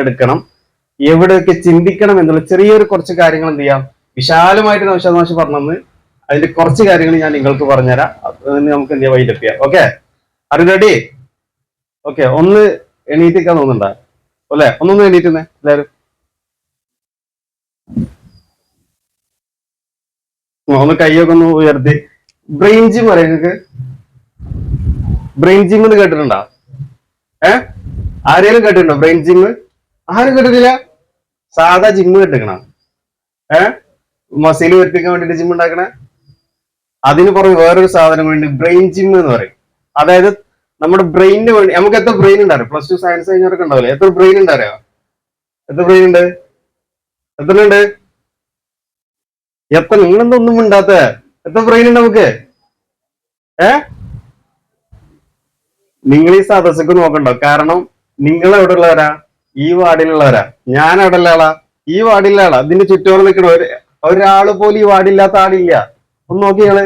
എടുക്കണം. എവിടെയൊക്കെ ചിന്തിക്കണം എന്നുള്ള ചെറിയൊരു കുറച്ച് കാര്യങ്ങൾ എന്ത് ചെയ്യാം? വിശാലമായിട്ട് നൗഷാദ് മാഷ് പറഞ്ഞെന്ന്. അതിന്റെ കുറച്ച് കാര്യങ്ങൾ ഞാൻ നിങ്ങൾക്ക് പറഞ്ഞുതരാം. നമുക്ക് എന്ത് ചെയ്യാം? വൈൻഡപ്പ് ഓക്കെ അത് റെഡി ഓക്കെ ഒന്ന് എണീറ്റിക്കാൻ തോന്നുന്നുണ്ടോ? അല്ലെ? ഒന്നൊന്ന് എണീറ്റുന്നേ എല്ലാരും ഒന്ന് കൈയൊക്കെ ഒന്ന് ഉയർത്തി. ബ്രെയിൻ ജിം അറിയാം നിങ്ങൾക്ക്? ബ്രെയിൻ ജിം എന്ന് കേട്ടിട്ടുണ്ടോ? ഏ? ആരെങ്കിലും കേട്ടിട്ടുണ്ടോ? ബ്രെയിൻ ജിം ആരും കിട്ടുന്നില്ല സാധാ ജിമ്മ് കേട്ടിക്കണ. ഏ? മസിൽ വരുത്തിക്കാൻ വേണ്ടിട്ട് ജിം ഉണ്ടാക്കണ? അതിന് പുറമെ വേറൊരു സാധനം വേണ്ടി ബ്രെയിൻ ജിം എന്ന് പറയും. അതായത് നമ്മുടെ ബ്രെയിനിന് വേണ്ടി നമുക്ക് എത്ര ബ്രെയിൻ ഉണ്ടാവും പ്ലസ് ടു സയൻസ് കഴിഞ്ഞവർക്ക് ഉണ്ടാവില്ലേ? എത്ര ബ്രെയിൻ ഉണ്ടാറിയോ എത്ര ബ്രെയിൻ ഉണ്ട്? എത്ര ഉണ്ട്? എത്ര നിങ്ങളെന്താ ഒന്നും ഉണ്ടാത്ത എത്ര ബ്രെയിൻ ഉണ്ട് നമുക്ക്? ഏ? നിങ്ങൾ ഈ സദസ്സൊക്കെ നോക്കണ്ടോ? കാരണം നിങ്ങൾ എവിടെ ഉള്ളവരാ ഈ വാർഡിലുള്ളവരാ. ഞാൻ അവിടെ ആളാ ഈ വാർഡിലെ ആളാ ഇതിന്റെ ചുറ്റോളം നിൽക്കണ ഒരു ഒരാൾ പോലും ഈ വാർഡില്ലാത്ത ആളില്ല. ഒന്ന് നോക്കിയാണ്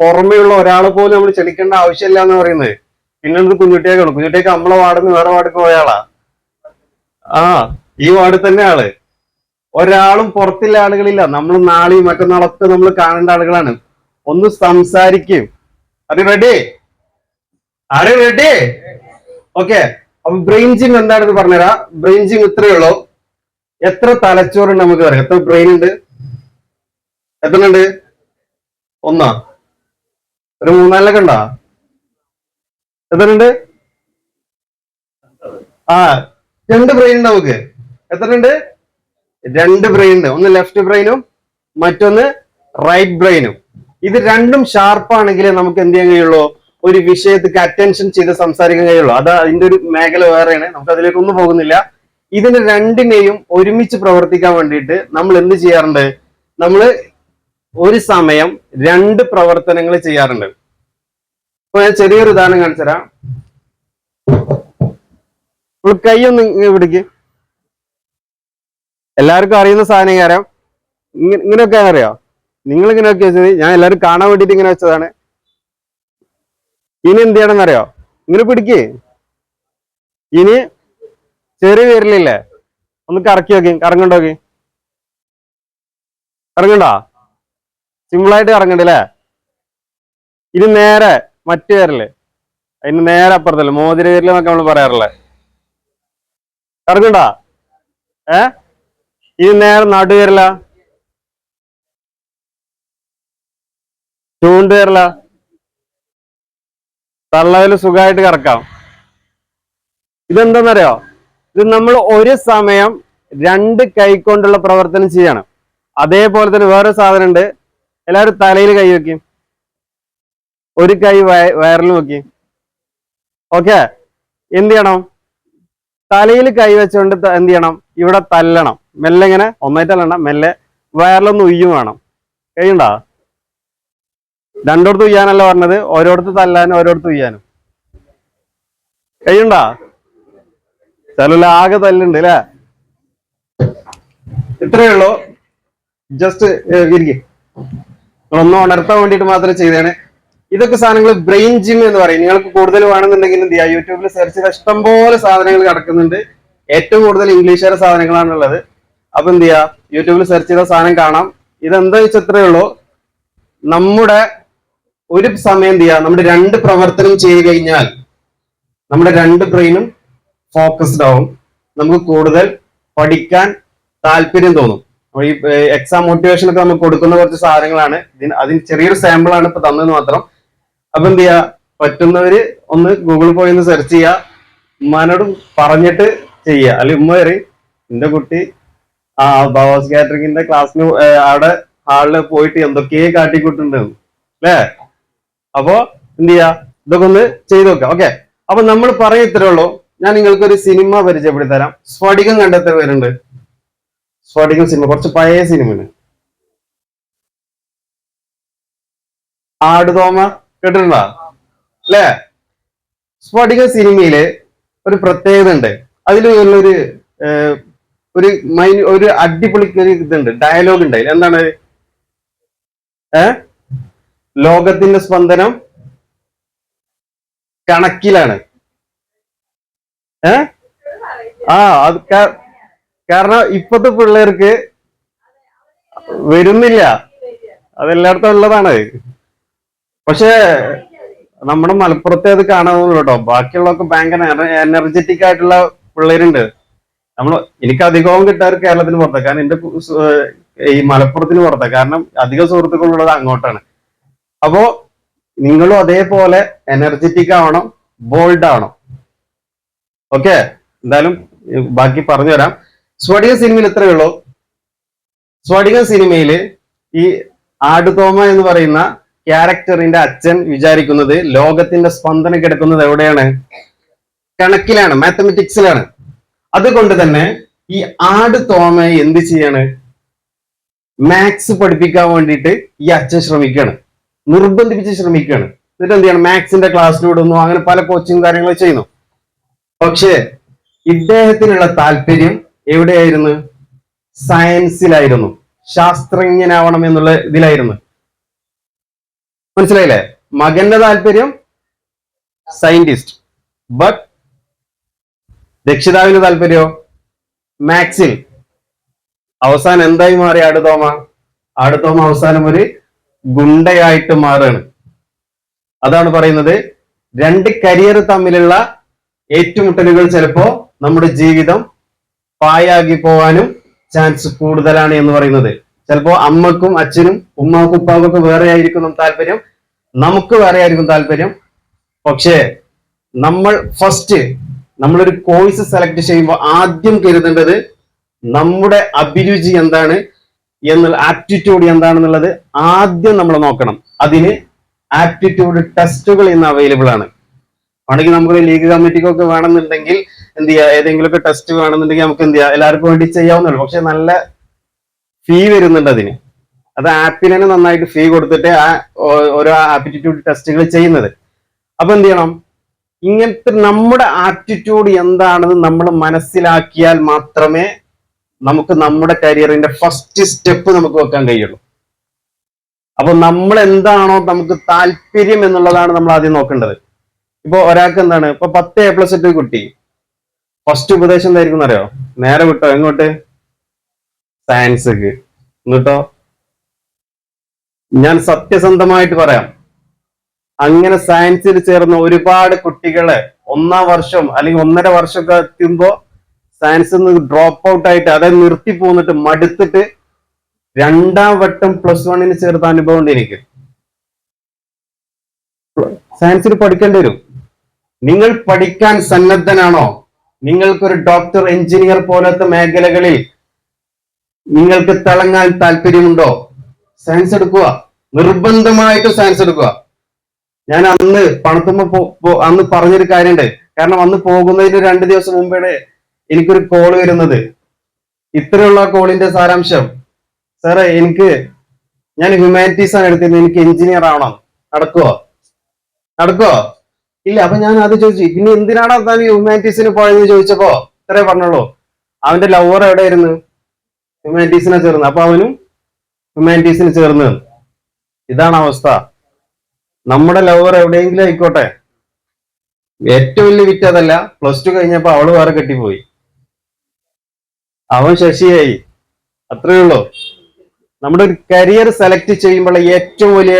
പുറമെയുള്ള ഒരാളെ പോലും നമ്മൾ ക്ഷണിക്കേണ്ട ആവശ്യമില്ല എന്ന് പറയുന്നത്. പിന്നെ ഇത് കുഞ്ഞുട്ടിയേക്കാണ് കുഞ്ഞുട്ടിയൊക്കെ നമ്മളെ വാർഡിൽ നിന്ന് വേറെ വാർഡിൽ പോയ ആളാ. ആ ഈ വാർഡിൽ തന്നെ ആൾ. ഒരാളും പുറത്തുള്ള ആളുകളില്ല. നമ്മൾ നാളെയും മറ്റന്നാളൊക്കെ നമ്മൾ കാണേണ്ട ആളുകളാണ്. ഒന്ന് സംസാരിക്കും. അത് റെഡി അറി റെഡി ഓക്കെ അപ്പൊ ബ്രെയിൻ ജിം എന്താണെന്ന് പറഞ്ഞുതരാം. ബ്രെയിൻ ജിം ഇത്രയേ ഉള്ളൂ. എത്ര തലച്ചോറുണ്ട് നമുക്ക് പറയാം. എത്ര ബ്രെയിൻ ഉണ്ട്? എത്ര ഉണ്ട് ഒന്നാ. ഒരു മൂന്നാലൊക്കെ ഉണ്ടാ? എത്ര ഉണ്ട് ആ രണ്ട് ബ്രെയിൻ ഉണ്ട് നമുക്ക്. എത്ര ഉണ്ട് രണ്ട് ബ്രെയിൻ ഉണ്ട്. ഒന്ന് ലെഫ്റ്റ് ബ്രെയിനും മറ്റൊന്ന് റൈറ്റ് ബ്രെയിനും ഇത് രണ്ടും ഷാർപ്പാണെങ്കിൽ നമുക്ക് എന്ത് ചെയ്യാൻ കഴിയുള്ളൂ? ഒരു വിഷയത്തിക്ക് അറ്റൻഷൻ ചെയ്ത് സംസാരിക്കാൻ കഴിയുള്ളൂ. അത് അതിന്റെ ഒരു മേഖല വേറെയാണ്. നമുക്ക് അതിലേക്കൊന്നും പോകുന്നില്ല. ഇതിന് രണ്ടിനെയും ഒരുമിച്ച് പ്രവർത്തിക്കാൻ വേണ്ടിയിട്ട് നമ്മൾ എന്ത് ചെയ്യാറുണ്ട്? നമ്മൾ ഒരു സമയം രണ്ട് പ്രവർത്തനങ്ങൾ ചെയ്യാറുണ്ട്. ഇപ്പൊ ഞാൻ ചെറിയൊരു ഉദാഹരണം കാണിച്ചു തരാം. ഇങ്ങനെ പിടിക്ക്. എല്ലാവർക്കും അറിയുന്ന സാധനം കാര്യം ഇങ്ങനെയൊക്കെ അറിയോ? നിങ്ങൾ ഇങ്ങനെയൊക്കെ വെച്ചത് ഞാൻ എല്ലാവരും കാണാൻ വേണ്ടിയിട്ട് ഇങ്ങനെ വെച്ചതാണ്. ഇനി എന്ത് ചെയ്യണം എന്നറിയോ? ഇങ്ങനെ പിടിക്ക്. ഇനി ചെറിയ വിരലില്ലേ? ഒന്ന് കറക്കി നോക്കി. കറങ്ങണ്ടോ നോക്കി? കറങ്ങണ്ടോ സിമ്പിളായിട്ട് കറങ്ങണ്ടല്ലേ ഇനി നേരെ മറ്റു വിരൽ. അതിന് നേരെ അപ്പുറത്തല്ലേ? മോതിര വിരൽ എന്നൊക്കെ നമ്മൾ പറയാറില്ലേ കറങ്ങണ്ട ഏ? ഇനി നേരെ നടുവിരല ചൂണ്ടുവിരല തള്ളവിൽ സുഖമായിട്ട് കറക്കാം. ഇതെന്തെന്നറിയോ? ഇത് നമ്മൾ ഒരു സമയം രണ്ട് കൈ കൊണ്ടുള്ള പ്രവർത്തനം ചെയ്യണം. അതേപോലെ തന്നെ വേറെ സാധനം ഉണ്ട്. എല്ലാവരും തലയിൽ കൈ വെക്കും. ഒരു കൈ വയ- വയറിൽ നോക്കി. ഓക്കെ? എന്ത് ചെയ്യണം? തലയിൽ കൈ വെച്ചുകൊണ്ട് ത- എന്ത് ചെയ്യണം? ഇവിടെ തല്ലണം. മെല്ലെ ഇങ്ങനെ ഒന്നായിട്ട് തല്ലണം മെല്ലെ വയറിലൊന്ന് ഉയ്യും വേണം. കൈയുണ്ടോ രണ്ടിടത്ത് ഉയ്യാനല്ല പറഞ്ഞത്. ഓരോടത്ത് തല്ലാനും ഓരോടത്ത് ഉയ്യാനും. കൈയുണ്ടോ ചില ആകെ തല്ലുണ്ട് അല്ലേ? ഇത്രയേ ഉള്ളൂ. ജസ്റ്റ് ഇരിക്കും. ഒന്ന് ഉണർത്താൻ വേണ്ടിയിട്ട് മാത്രം ചെയ്തതാണ്. ഇതൊക്കെ സാധനങ്ങൾ ബ്രെയിൻ ജിം എന്ന് പറയും. നിങ്ങൾക്ക് കൂടുതൽ വേണമെന്നുണ്ടെങ്കിൽ എന്ത് ചെയ്യാം? യൂട്യൂബിൽ സെർച്ച് ചെയ്ത ഇഷ്ടംപോലെ സാധനങ്ങൾ കിടക്കുന്നുണ്ട്. ഏറ്റവും കൂടുതൽ ഇംഗ്ലീഷുകാരെ സാധനങ്ങളാണുള്ളത്. അപ്പൊ എന്ത് ചെയ്യാം? യൂട്യൂബിൽ സെർച്ച് ചെയ്ത സാധനം കാണാം. ഇതെന്താ വെച്ചാൽ ഇത്രയേ ഉള്ളൂ. നമ്മുടെ ഒരു സമയം എന്ത് ചെയ്യുക നമ്മുടെ രണ്ട് പ്രവർത്തനം ചെയ്ത് കഴിഞ്ഞാൽ നമ്മുടെ രണ്ട് ബ്രെയിനും ഫോക്കസ്ഡ് ആവും. നമുക്ക് കൂടുതൽ പഠിക്കാൻ താല്പര്യം തോന്നും. ഈ എക്സാം മോട്ടിവേഷൻ ഒക്കെ നമുക്ക് കൊടുക്കുന്ന കുറച്ച് സാധനങ്ങളാണ്. ഇതിന് അതിന് ചെറിയൊരു സാമ്പിൾ ആണ് ഇപ്പൊ തന്നത് മാത്രം. അപ്പൊ എന്ത് ചെയ്യാ? പറ്റുന്നവര് ഒന്ന് ഗൂഗിളിൽ പോയി ഒന്ന് സെർച്ച് ചെയ്യുക ഉമ്മാനോട് പറഞ്ഞിട്ട് ചെയ്യുക അല്ലെങ്കിൽ ഉമ്മ കയറി എന്റെ കുട്ടി ആ ബവാസ് കാറ്ററിംഗിന്റെ ക്ലാസ്സിന് അവിടെ ഹാളിൽ പോയിട്ട് എന്തൊക്കെയോ കാട്ടിക്കൂട്ടുണ്ട് അല്ലേ? അപ്പോ എന്ത് ചെയ്യാ? ഇതൊക്കെ ഒന്ന് ചെയ്തു നോക്കാം. ഓക്കെ അപ്പൊ നമ്മൾ പറയും ഇത്രേ ഉള്ളൂ. ഞാൻ നിങ്ങൾക്ക് ഒരു സിനിമ പരിചയപ്പെടുത്തി തരാം സ്ഫടികം കണ്ടെത്ര പേരുണ്ട് സ്ഫടികം സിനിമ കുറച്ച് പഴയ സിനിമയാണ് ആടുതോമ കേട്ടിട്ടുണ്ടോ? അല്ലേ? സ്ഫടിക സിനിമയിൽ ഒരു പ്രത്യേകത ഉണ്ട്. അതിൽ ഒരു ഒരു മൈൻ ഒരു അടിപൊളി ഇതുണ്ട്. ഡയലോഗ് ഉണ്ട്. എന്താണ്? ഏ ലോകത്തിന്റെ സ്പന്ദനം കണക്കിലാണ്. ഏ? ആ അത് കാരണം ഇപ്പത്തെ പിള്ളേർക്ക് വരുന്നില്ല. അതെല്ലായിടത്തും ഉള്ളതാണ്. പക്ഷെ നമ്മുടെ മലപ്പുറത്തെ അത് കാണാവുള്ളൂ കേട്ടോ ബാക്കിയുള്ളതൊക്കെ ഭയങ്കര എനർജറ്റിക് ആയിട്ടുള്ള പിള്ളേരുണ്ട്. നമ്മൾ എനിക്ക് അധികവും കിട്ടാറ് കേരളത്തിന് പുറത്താണ്. കാരണം എന്റെ ഈ മലപ്പുറത്തിന് പുറത്താണ്. കാരണം അധിക സുഹൃത്തുക്കളുള്ളത് അങ്ങോട്ടാണ്. അപ്പോ നിങ്ങളും അതേപോലെ എനർജറ്റിക് ആവണം ബോൾഡ് ആവണം. ഓക്കെ എന്തായാലും ബാക്കി പറഞ്ഞു തരാം സ്ഫടിക സിനിമയിൽ ഇത്രയേ ഉള്ളൂ. സ്ഫടിക സിനിമയിൽ ഈ ആടുതോമ എന്ന് പറയുന്ന ക്യാരക്ടറിന്റെ അച്ഛൻ വിചാരിക്കുന്നത് ലോകത്തിന്റെ സ്പന്ദനം കിടക്കുന്നത് എവിടെയാണ്? കണക്കിലാണ് മാത്തമെറ്റിക്സിലാണ് അതുകൊണ്ട് തന്നെ ഈ ആട് തോമയെ എന്ത് ചെയ്യാണ്? മാത്സ് പഠിപ്പിക്കാൻ വേണ്ടിയിട്ട് ഈ അച്ഛൻ ശ്രമിക്കുകയാണ്. നിർബന്ധിപ്പിച്ച് ശ്രമിക്കുകയാണ്. എന്നിട്ട് എന്ത് ചെയ്യണം? മാത്സിന്റെ ക്ലാസ്സിൽ വിടുന്നു. അങ്ങനെ പല കോച്ചിങ് കാര്യങ്ങൾ ചെയ്യുന്നു. പക്ഷേ ഇദ്ദേഹത്തിനുള്ള താല്പര്യം എവിടെയായിരുന്നു? സയൻസിലായിരുന്നു ശാസ്ത്രജ്ഞനാവണം എന്നുള്ള ഇതിലായിരുന്നു. മനസ്സിലായില്ലേ? മകന്റെ താല്പര്യം സയന്റിസ്റ്റ് ബട്ട് രക്ഷിതാവിന്റെ താല്പര്യോ? മാത്സിൽ. അവസാനം എന്തായി മാറി ആടുതോമ? ആടുതോമ അവസാനം ഒരു ഗുണ്ടയായിട്ട് മാറുകയാണ് അതാണ് പറയുന്നത്. രണ്ട് കരിയർ തമ്മിലുള്ള ഏറ്റുമുട്ടലുകൾ ചിലപ്പോ നമ്മുടെ ജീവിതം പായാകി പോവാനും ചാൻസ് കൂടുതലാണ് എന്ന് പറയുന്നത്. ചിലപ്പോ അമ്മക്കും അച്ഛനും ഉമ്മാക്കും ഉപ്പാക്കും വേറെ ആയിരിക്കും താല്പര്യം നമുക്ക് വേറെ ആയിരിക്കും താല്പര്യം. പക്ഷേ നമ്മൾ ഫസ്റ്റ് നമ്മളൊരു കോഴ്സ് സെലക്ട് ചെയ്യുമ്പോൾ ആദ്യം കരുതേണ്ടത് നമ്മുടെ അഭിരുചി എന്താണ് എന്നുള്ള ആപ്റ്റിറ്റ്യൂഡ് എന്താണെന്നുള്ളത് ആദ്യം നമ്മൾ നോക്കണം. അതിന് ആപ്റ്റിറ്റ്യൂഡ് ടെസ്റ്റുകൾ ഇന്ന് അവൈലബിൾ ആണ്. ആണെങ്കിൽ നമുക്ക് ലീഗ് കമ്മിറ്റിക്കൊക്കെ വേണമെന്നുണ്ടെങ്കിൽ എന്ത് ചെയ്യുക ഏതെങ്കിലുമൊക്കെ ടെസ്റ്റ് വേണമെന്നുണ്ടെങ്കിൽ നമുക്ക് എന്ത് ചെയ്യാം? എല്ലാവർക്കും വേണ്ടി ചെയ്യാവുന്നുള്ളൂ പക്ഷെ നല്ല ഫീ വരുന്നുണ്ട് അതിന്. അത് ആപ്പിനെ നന്നായിട്ട് ഫീ കൊടുത്തിട്ട് ആ ഓരോ ആപ്റ്റിറ്റ്യൂഡ് ടെസ്റ്റുകൾ ചെയ്യുന്നത്. അപ്പൊ എന്ത് ചെയ്യണം? ഇങ്ങനത്തെ നമ്മുടെ ആപ്റ്റിറ്റ്യൂഡ് എന്താണെന്ന് നമ്മൾ മനസ്സിലാക്കിയാൽ മാത്രമേ നമുക്ക് നമ്മുടെ കരിയറിന്റെ ഫസ്റ്റ് സ്റ്റെപ്പ് നമുക്ക് വെക്കാൻ കഴിയുള്ളൂ. അപ്പൊ നമ്മൾ എന്താണോ നമുക്ക് താല്പര്യം എന്നുള്ളതാണ് നമ്മൾ ആദ്യം നോക്കേണ്ടത്. ഇപ്പൊ ഒരാൾക്ക് എന്താണ് ഇപ്പൊ പത്ത് എ പ്ലസ് ഇട്ട് കുട്ടി. ഫസ്റ്റ് ഉപദേശം എന്തായിരിക്കും അറിയോ നേരെ വിട്ടോ എങ്ങോട്ട്? സയൻസ് എന്നിട്ടോ ഞാൻ സത്യസന്ധമായിട്ട് പറയാം. അങ്ങനെ സയൻസിൽ ചേർന്ന ഒരുപാട് കുട്ടികളെ ഒന്നാം വർഷം അല്ലെങ്കിൽ ഒന്നര വർഷമൊക്കെ എത്തുമ്പോ സയൻസിൽ നിന്ന് ഡ്രോപ്പ് ഔട്ട് ആയിട്ട് അതായത് നിർത്തി പോന്നിട്ട് മടുത്തിട്ട് രണ്ടാം വട്ടം പ്ലസ് വണ്ണിന് ചേർത്ത അനുഭവം ഉണ്ട് എനിക്ക്. സയൻസിൽ പഠിക്കേണ്ടി വരും. നിങ്ങൾ പഠിക്കാൻ സന്നദ്ധനാണോ? നിങ്ങൾക്കൊരു ഡോക്ടർ എഞ്ചിനീയർ പോലത്തെ മേഖലകളിൽ നിങ്ങൾക്ക് തിളങ്ങാൻ താല്പര്യമുണ്ടോ? സയൻസ് എടുക്കുക. നിർബന്ധമായിട്ട് സയൻസ് എടുക്കുക. ഞാൻ അന്ന് പണത്തുമ്പോ അന്ന് പറഞ്ഞൊരു കാര്യമുണ്ട് കാരണം അന്ന് പോകുന്നതിന് രണ്ട് ദിവസം മുമ്പാണ് എനിക്കൊരു കോൾ വരുന്നത്. ഇത്രയുള്ള കോളിന്റെ സാരാംശം. സാറേ എനിക്ക് ഞാൻ ഹ്യൂമാനിറ്റീസ് ആണ് എടുത്തിരുന്നത്. എനിക്ക് എഞ്ചിനീയർ ആവണം. നടക്കുവോ? നടക്കുവോ? ഇല്ല അപ്പൊ ഞാൻ അത് ചോദിച്ചു പിന്നെ എന്തിനാണ് താൻ ഹ്യൂമാനിറ്റീസിന് പോയെന്ന് ചോദിച്ചപ്പോ? ഇത്രേ പറഞ്ഞുള്ളൂ. അവന്റെ ലവർ എവിടെയായിരുന്നു? ഹ്യൂമാനിറ്റീസിനെ ചേർന്ന്. അപ്പൊ അവനും ഹ്യൂമാനിറ്റീസിന് ചേർന്ന്. ഇതാണ് അവസ്ഥ. നമ്മുടെ ലവർ എവിടെയെങ്കിലും ആയിക്കോട്ടെ. ഏറ്റവും വലിയ വിറ്റ് അതല്ല പ്ലസ് ടു കഴിഞ്ഞപ്പോ അവൾ വേറെ കെട്ടിപ്പോയി. അവൻ ശശിയായി. അത്രയേ ഉള്ളൂ. നമ്മുടെ ഒരു കരിയർ സെലക്ട് ചെയ്യുമ്പോൾ ഏറ്റവും വലിയ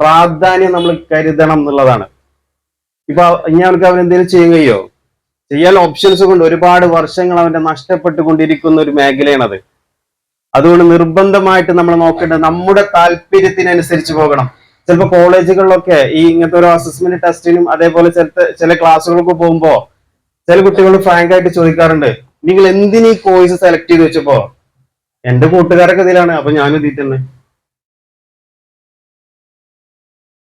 പ്രാധാന്യം നമ്മൾ കരുതണം എന്നുള്ളതാണ്. ഇപ്പൊ ഇനി അവർക്ക് അവൻ എന്തെങ്കിലും ചെയ്യുകയോ ചെയ്യാൻ ഓപ്ഷൻസ് കൊണ്ട് ഒരുപാട് വർഷങ്ങൾ അവന്റെ നഷ്ടപ്പെട്ടുകൊണ്ടിരിക്കുന്ന ഒരു മേഖലയാണത്. അതുകൊണ്ട് നിർബന്ധമായിട്ട് നമ്മൾ നോക്കേണ്ടത് നമ്മുടെ താല്പര്യത്തിനനുസരിച്ച് പോകണം. ചിലപ്പോൾ കോളേജുകളിലൊക്കെ ഈ ഇങ്ങനത്തെ ഒരു അസസ്മെന്റ് ടെസ്റ്റിനും അതേപോലെ ചില ചില ക്ലാസ്സുകൾക്ക് പോകുമ്പോൾ ചില കുട്ടികൾ ഫ്രാങ്ക് ആയിട്ട് ചോദിക്കാറുണ്ട്. നിങ്ങൾ എന്തിനീ കോഴ്സ് സെലക്ട് ചെയ്ത് വെച്ചപ്പോ? എന്റെ കൂട്ടുകാരൊക്കെ ഇതിലാണ്. അപ്പൊ ഞാനും ഇതിൽ